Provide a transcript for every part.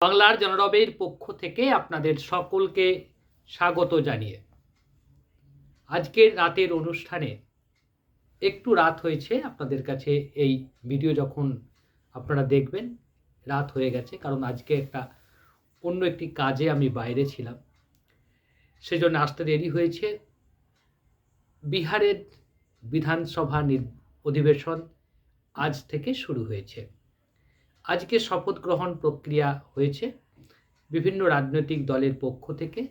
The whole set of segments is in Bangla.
বাংলার জনরবের পক্ষ থেকে আপনাদের সকলকে স্বাগত জানিয়ে। আজকের রাতের অনুষ্ঠানে একটু রাত হয়েছে আপনাদের কাছে এই ভিডিও যখন আপনারা দেখবেন, রাত হয়ে গেছে, কারণ আজকে একটা অন্য একটি কাজে আমি বাইরে ছিলাম। সেজন্য আসতে দেরি হয়েছে। বিহারের বিধানসভা অধিবেশন আজ থেকে শুরু হয়েছে। আজকে শপথ গ্রহণ প্রক্রিয়া হয়েছে। বিভিন্ন রাজনৈতিক দলের পক্ষ থেকে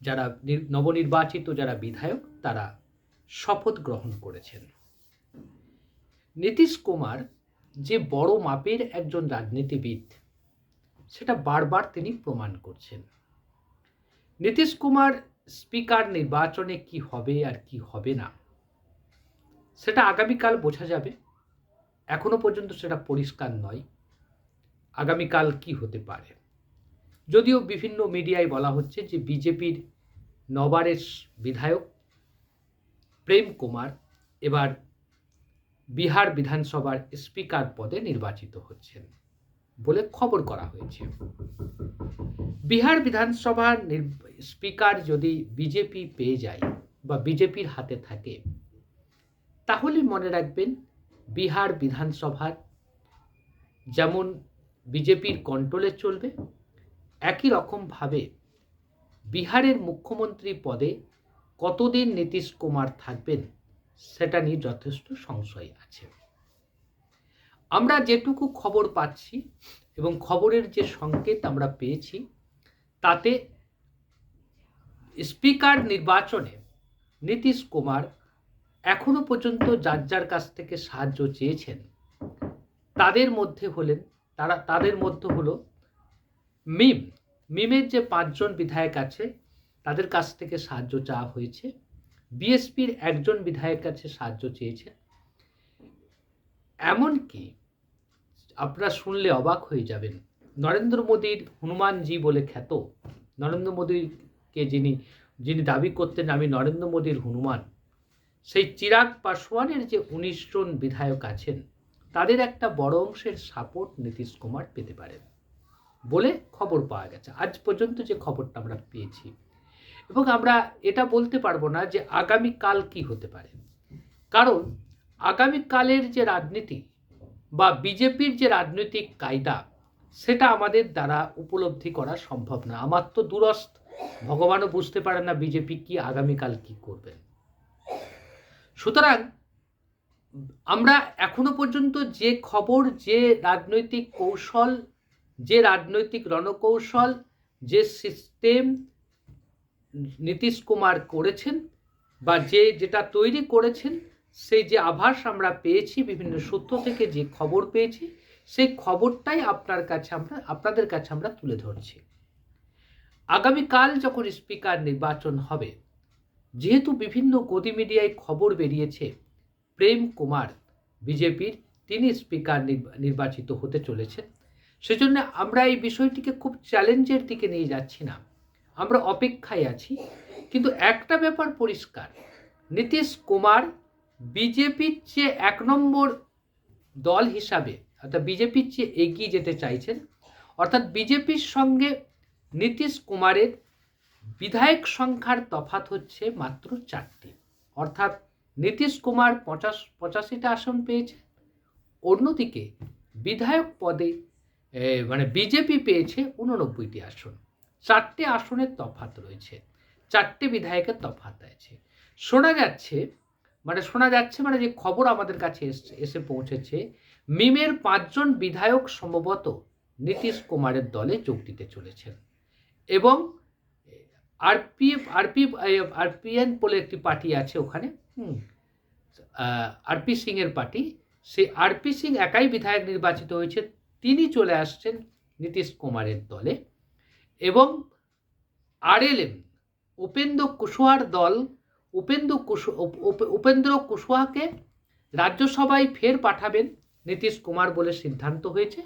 যারা নির- নবনির্বাচিত, যারা বিধায়ক, তারা শপথ গ্রহণ করেছেন। নীতিশ কুমার যে বড় মাপের একজন রাজনীতিবিদ, সেটা বারবার তিনি প্রমাণ করছেন। নীতিশ কুমার স্পিকার নির্বাচনে কি হবে আর কি হবে না, সেটা আগামীকাল বোঝা যাবে। এখনও পর্যন্ত সেটা পরিষ্কার নয়। আগামীকাল কি হতে পারে? যদিও বিভিন্ন মিডিয়ায় বলা হচ্ছে যে বিজেপির নবারের বিধায়ক প্রেম কুমার এবার বিহার বিধানসভার স্পিকার পদে নির্বাচিত হচ্ছেন বলে খবর করা হয়েছে। বিহার বিধানসভার স্পিকার যদি বিজেপি পেয়ে যায় বা বিজেপির হাতে থাকে, তাহলে মনে রাখবেন বিহার বিধানসভার যেমন বিজেপির কন্ট্রোলে চলবে। একই রকমভাবে বিহারের মুখ্যমন্ত্রী পদে কতদিন নীতিশ কুমার থাকবেন সেটা নিয়ে যথেষ্ট সংশয় আছে। আমরা যেটুকু খবর পাচ্ছি এবং খবরের যে সংকেত আমরা পেয়েছি, তাতে স্পিকার নির্বাচনে নীতিশ কুমার এখনও পর্যন্ত যার যার কাছ থেকে সাহায্য চেয়েছেন, তাদের মধ্যে হলেন তারা, তাদের মধ্যে হলো মিম। মিমের যে পাঁচজন বিধায়ক আছে, তাদের কাছ থেকে সাহায্য চাওয়া হয়েছে। বিএসপির একজন বিধায়ক কাছে সাহায্য চেয়েছে। এমনকি আপনারা শুনলে অবাক হয়ে যাবেন, নরেন্দ্র মোদীর হনুমানজি বলে খ্যাত, নরেন্দ্র মোদীকে যিনি যিনি দাবি করতেন, আমি নরেন্দ্র মোদীর হনুমান। সেই চিরাগ পাসওয়ানের যে উনিশ জন বিধায়ক আছেন তাদের একটা বড় অংশের সাপোর্ট নীতিশ কুমার পেতে পারেন বলে খবর পাওয়া গেছে। আজ পর্যন্ত যে খবরটা আমরা পেয়েছি। এবং আমরা এটা বলতে পারব না যে আগামীকাল কি হতে পারে। কারণ আগামীকালের যে রাজনীতি বা বিজেপির যে রাজনৈতিক কায়দা, সেটা আমাদের দ্বারা উপলব্ধি করা সম্ভব না। আমার তো দূরস্থ ভগবানও বুঝতে পারে না বিজেপি কি আগামীকাল কি করবেন সুতরাং আমরা এখনও পর্যন্ত যে খবর, যে রাজনৈতিক কৌশল, যে রাজনৈতিক রণকৌশল, যে সিস্টেম নীতিশ কুমার করেছেন বা যে যেটা তৈরি করেছেন, সেই যে আভাস আমরা পেয়েছি, বিভিন্ন সূত্র থেকে যে খবর পেয়েছি, সেই খবরটাই আপনার কাছে আমরা, আপনাদের কাছে আমরা তুলে ধরছি। আগামীকাল যখন স্পিকার নির্বাচন হবে, যেহেতু বিভিন্ন গদি মিডিয়ায় খবর বেরিয়েছে প্রেম কুমার বিজেপির তিনি স্পিকার নির্বা- নির্বাচিত হতে চলেছেন। সেজন্য আমরা এই বিষয়টিকে খুব চ্যালেঞ্জের দিকে নিয়ে যাচ্ছি না। আমরা অপেক্ষায় আছি। কিন্তু একটা ব্যাপার পরিষ্কার। নীতিশ কুমার বিজেপির চেয়ে এক নম্বর দল হিসাবে অর্থাৎ বিজেপির চেয়ে এগিয়ে যেতে চাইছেন। অর্থাৎ বিজেপির সঙ্গে নীতিশ কুমারের বিধায়ক সংখ্যার তফাত হচ্ছে মাত্র চারটি। অর্থাৎ নীতিশ কুমার পঁচাশ, পঁচাশিটা আসন পেয়েছে। অন্যদিকে বিধায়ক পদে মানে বিজেপি পেয়েছে উননব্বইটি আসন। চারটে আসনের তফাত রয়েছে। চারটে বিধায়কের তফাত আছে। শোনা যাচ্ছে মানে শোনা যাচ্ছে মানে যে খবর আমাদের কাছে এসে পৌঁছেছে, মিমের পাঁচজন বিধায়ক সম্ভবত নীতিশ কুমারের দলে যোগ দিতে চলেছেন। এবং আরপিএফ আরপি আরপিএন বলে একটি পার্টি আছে ওখানে। হুম। আরপি সিং এর পার্টি। সেই আরপি সিং একাই বিধায়ক নির্বাচিত হয়েছে। তিনি চলে আসছেন নীতিশ কুমারের দলে। এবং আরএলএম উপেন্দ্র কুশওয়ার দল উপেন্দ্র কুশ উপ- উপ- উপেন্দ্র কুশওয়াকে রাজ্যসভায় ফের পাঠাবেন নীতিশ কুমার বলে সিদ্ধান্ত হয়েছে।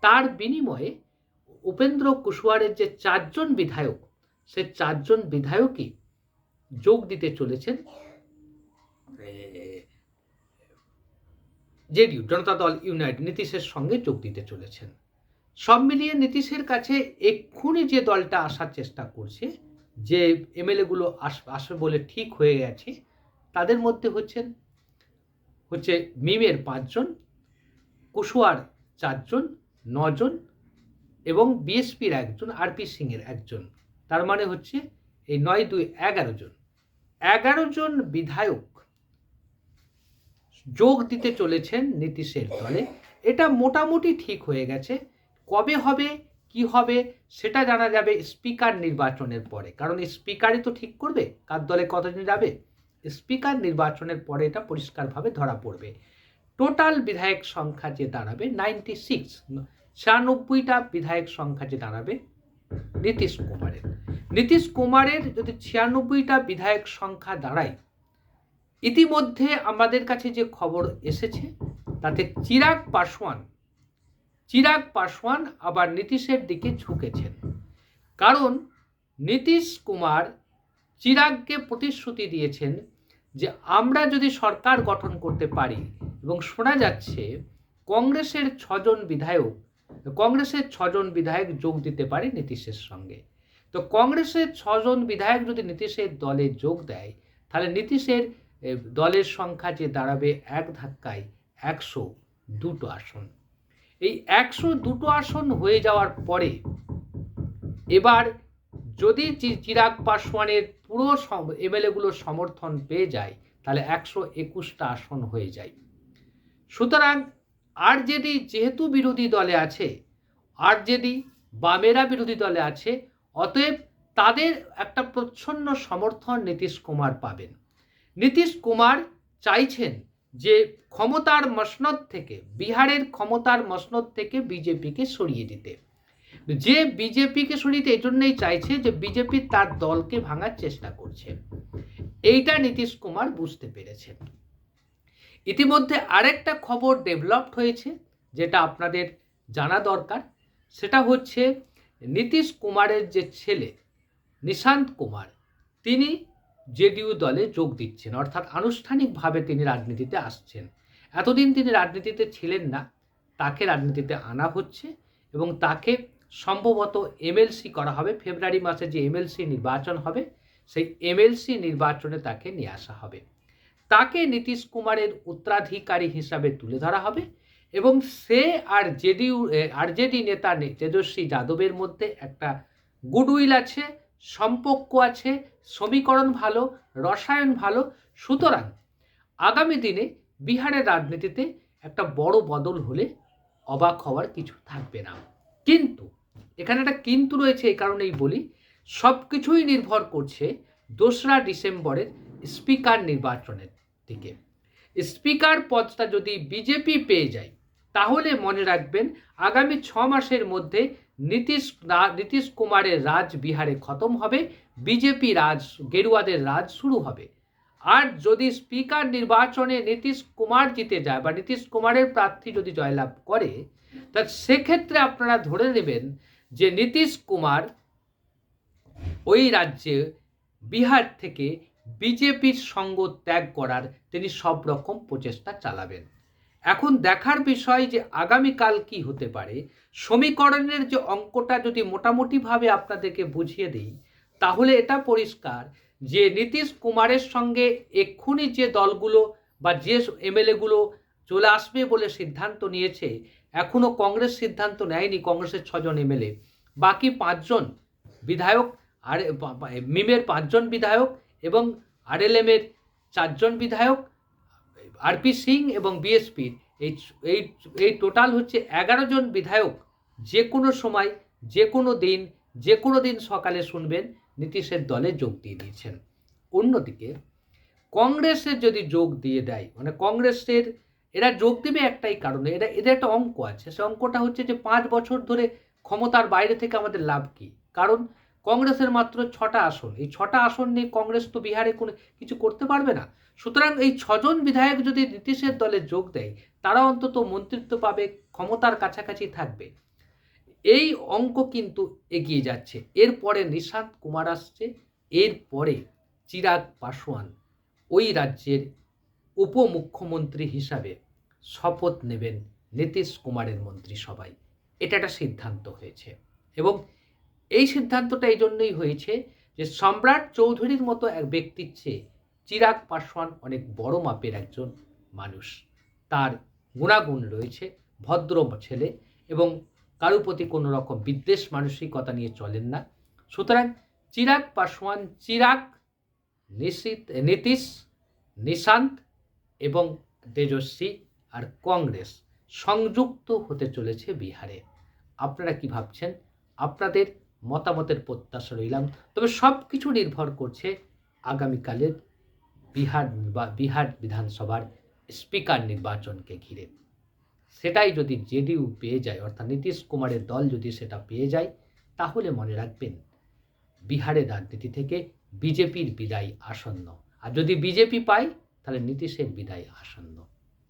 তার বিনিময়ে উপেন্দ্র কুশওয়ারের যে চারজন বিধায়ক সে চারজন বিধায়কই যোগ দিতে চলেছেন। জেডিইউ, জনতা দল ইউনাইটেড নীতিশের সঙ্গে যোগ দিতে চলেছেন। সব মিলিয়ে নীতিশের কাছে এক্ষুনি যে দলটা আসার চেষ্টা করছে, যে এমএলএগুলো আস, আসবে বলে ঠিক হয়ে গেছে, তাদের মধ্যে হচ্ছেন, হচ্ছে মিমের পাঁচজন কুশুয়ার চারজন, নজন এবং বিএসপির একজন আরপি সিংয়ের একজন। তার মানে হচ্ছে এই নয় দুই এগারো জন। এগারো জন বিধায়ক যোগ দিতে চলেছেন নীতিশের দলে। এটা মোটামুটি ঠিক হয়ে গেছে। কবে হবে, কি হবে, সেটা জানা যাবে স্পিকার নির্বাচনের পরে। কারণ স্পিকারই তো ঠিক করবে কার দলে কতজন যাবে। স্পিকার নির্বাচনের পরে এটা পরিষ্কারভাবে ধরা পড়বে। টোটাল বিধায়ক সংখ্যা যে দাঁড়াবে নাইনটি সিক্স ছিয়ানব্বইটা বিধায়ক সংখ্যা যে দাঁড়াবে নীতিশ কুমারের। নীতিশ কুমারের যদি ছিয়ানব্বইটা বিধায়ক সংখ্যা দাঁড়ায়, ইতিমধ্যে আমাদের কাছে যে খবর এসেছে, তাতে চিরাগ পাসওয়ান চিরাগ পাসওয়ান আবার নীতিশের দিকে ঝুঁকেছেন। কারণ নীতিশ কুমার চিরাগকে প্রতিশ্রুতি দিয়েছেন যে আমরা যদি সরকার গঠন করতে পারি এবং শোনা যাচ্ছে, কংগ্রেসের ছজন বিধায়ক কংগ্রেসের ছজন বিধায়ক যোগ দিতে পারে নীতিশের সঙ্গে। তো কংগ্রেসের ছজন বিধায়ক যদি নীতিশের দলে যোগ দেয়, তাহলে নীতিশের দলের সংখ্যা যে দাঁড়াবে এক ধাক্কায় একশো দুটো আসন। এই একশো দুটো আসন হয়ে যাওয়ার পরে এবার যদি চিরাগ পাসওয়ানের পুরো এমএলএগুলোর সমর্থন পেয়ে যায়, তাহলে একশো একুশটা আসন হয়ে যায়। সুতরাং আরজেডি যেহেতু বিরোধী দলে আছে আরজেডি বামেরা বিরোধী দলে আছে, অতএব তাদের একটা প্রচ্ছন্ন সমর্থন নীতিশ কুমার পাবেন। নীতিশ কুমার চাইছেন যে ক্ষমতার মসনদ থেকে, বিহারের ক্ষমতার মসনদ থেকে বিজেপিকে সরিয়ে দিতে। যে বিজেপিকে সরিয়ে এই জন্যই চাইছে যে বিজেপি তার দলকে ভাঙার চেষ্টা করছে। এইটা নীতিশ কুমার বুঝতে পেরেছেন। ইতিমধ্যে আরেকটা খবর ডেভেলপড হয়েছে, যেটা আপনাদের জানা দরকার। সেটা হচ্ছে নীতিশ কুমারের যে ছেলে, নিশান্ত কুমার, তিনি জেডিইউ দলে যোগ দিচ্ছেন। অর্থাৎ আনুষ্ঠানিকভাবে তিনি রাজনীতিতে আসছেন। এতদিন তিনি রাজনীতিতে ছিলেন না, তাকে রাজনীতিতে আনা হচ্ছে এবং তাকে সম্ভবত এমএলসি করা হবে। ফেব্রুয়ারি মাসে যে এমএলসি নির্বাচন হবে, সেই এমএলসি নির্বাচনে তাকে নিয়ে আসা হবে। তাকে নীতিশ কুমারের উত্তরাধিকারী হিসাবে তুলে ধরা হবে এবং সে আর জেডিইউ আরজেডি নেতা তেজস্বী যাদবের মধ্যে একটা গুডউইল আছে, সম্পর্ক আছে, সমীকরণ ভালো, রসায়ন ভালো। সুতরাং আগামী দিনে বিহারের রাজনীতিতে একটা বড় বদল হলে অবাক হওয়ার কিছু থাকবে না। কিন্তু এখানে একটা কিন্তু রয়েছে এই কারণেই বলি সব কিছুই নির্ভর করছে দোসরা ডিসেম্বরের স্পিকার নির্বাচনের দিকে স্পিকার পদটা যদি বিজেপি পেয়ে যায়, তাহলে মনে রাখবেন আগামী ছ মাসের মধ্যে নীতিশ নীতিশ কুমারের রাজ বিহারে খতম হবে, বিজেপি রাজ, গেরুয়াদের রাজ শুরু হবে। আর যদি স্পিকার নির্বাচনে নীতিশ কুমার জিতে যায় বা নীতিশ কুমারের প্রার্থী যদি জয়লাভ করে, তা সেক্ষেত্রে আপনারা ধরে নেবেন যে নীতিশ কুমার ওই রাজ্যে বিহার থেকে বিজেপির সঙ্গ ত্যাগ করার তিনি সব রকম প্রচেষ্টা চালাবেন। এখন দেখার বিষয় যে আগামীকাল কি হতে পারে, সমীকরণের যে অঙ্কটা যদি মোটামুটিভাবে আপনাদেরকে বুঝিয়ে দিই, তাহলে এটা পরিষ্কার যে নীতিশ কুমারের সঙ্গে এক্ষুনি যে দলগুলো বা যে এমএলএগুলো চলে আসবে বলে সিদ্ধান্ত নিয়েছে এখনও কংগ্রেস সিদ্ধান্ত নেয়নি, কংগ্রেসের ছজন এমএলএ। বাকি পাঁচজন বিধায়ক আর মিমের পাঁচজন বিধায়ক এবং আরএলএমের চারজন বিধায়ক, আরপি সিং এবং বিএসপির এই এই এই টোটাল হচ্ছে এগারো জন বিধায়ক। যে কোনো সময়, যে কোনো দিন, যে কোনো দিন সকালে শুনবেন, নীতিশের দলে যোগ দিয়ে দিয়েছেন। অন্যদিকে কংগ্রেসের যদি যোগ দিয়ে দেয় মানে কংগ্রেসের, এরা যোগ দেবে একটাই কারণে, এরা, এদের একটা অঙ্ক আছে। সে অঙ্কটা হচ্ছে যে পাঁচ বছর ধরে ক্ষমতার বাইরে থেকে আমাদের লাভ কি? কারণ কংগ্রেসের মাত্র ছটা আসন। এই ছটা আসন নিয়ে কংগ্রেস তো বিহারে কোনো কিছু করতে পারবে না। সুতরাং এই ছজন বিধায়ক যদি নীতিশের দলে যোগ দেয়, তারা অন্তত মন্ত্রিত্ব পাবে, ক্ষমতার কাছাকাছি থাকবে। এই অঙ্ক কিন্তু এগিয়ে যাচ্ছে। এরপরে নিশান্ত কুমার আসছে, এরপরে চিরাগ পাসওয়ান ওই রাজ্যের উপমুখ্যমন্ত্রী হিসাবে শপথ নেবেন নীতিশ কুমারের মন্ত্রিসভায়। এটা একটা সিদ্ধান্ত হয়েছে। এবং এই সিদ্ধান্তটা এই জন্যই হয়েছে যে সম্রাট চৌধুরীর মতো এক ব্যক্তির চেয়ে চিরাগ পাসওয়ান অনেক বড় মাপের একজন মানুষ। তার গুণাগুণ রয়েছে, ভদ্র ছেলে এবং কারও প্রতি কোনো রকম বিদ্বেষ মানসিকতা নিয়ে চলেন না। সুতরাং চিরাগ পাসওয়ান চিরাগ, নিশিত, নীতিশ, নিশান্ত এবং তেজস্বী আর কংগ্রেস সংযুক্ত হতে চলেছে বিহারে। আপনারা কি ভাবছেন? আপনাদের মতামতের প্রত্যাশা রইলাম। তবে সব কিছু নির্ভর করছে আগামীকালের বিহার বিহার বিধানসভার স্পিকার নির্বাচনকে ঘিরে। সেটাই যদি জেডিইউ পেয়ে যায়, অর্থাৎ নীতিশ কুমারের দল যদি সেটা পেয়ে যায়, তাহলে মনে রাখবেন বিহারের রাজনীতি থেকে বিজেপির বিদায় আসন্ন। আর যদি বিজেপি পায়, তাহলে নীতিশের বিদায় আসন্ন।